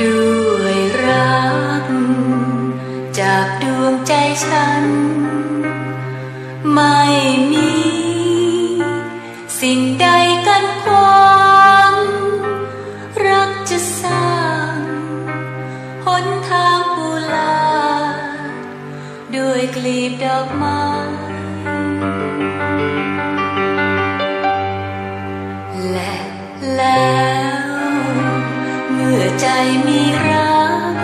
ด้วยรัก จากดวงใจฉัน ไม่มี สิ่งใดกันขวางรักจะสร้างหนทางผู้ลา ด้วยกลีบดอกไม้และแล้ว ใจมีรัก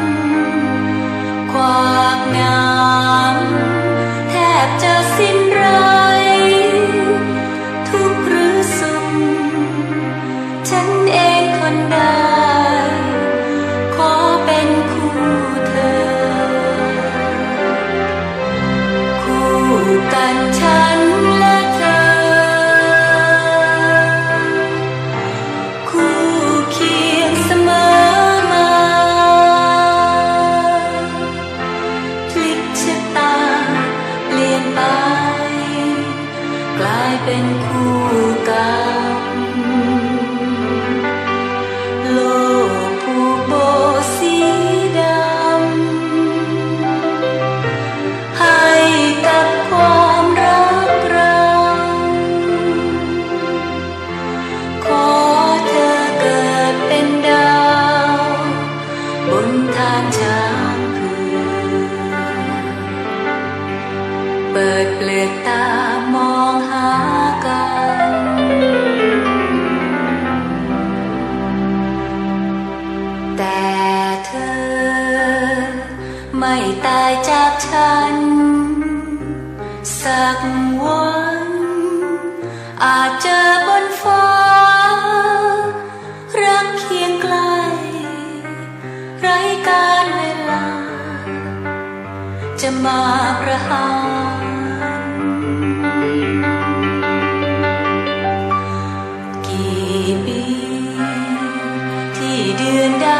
ความงามแทบจะสิ้นไร ทุกข์หรือสุข ฉันเองคนเด้ข เปลือกตามองหากัน แต่เธอ ไม่ตายจากฉัน สักวัน อาจเจอบนฟ้า รักเคียงไกล ไร้การเวลา จะมาประหาร and I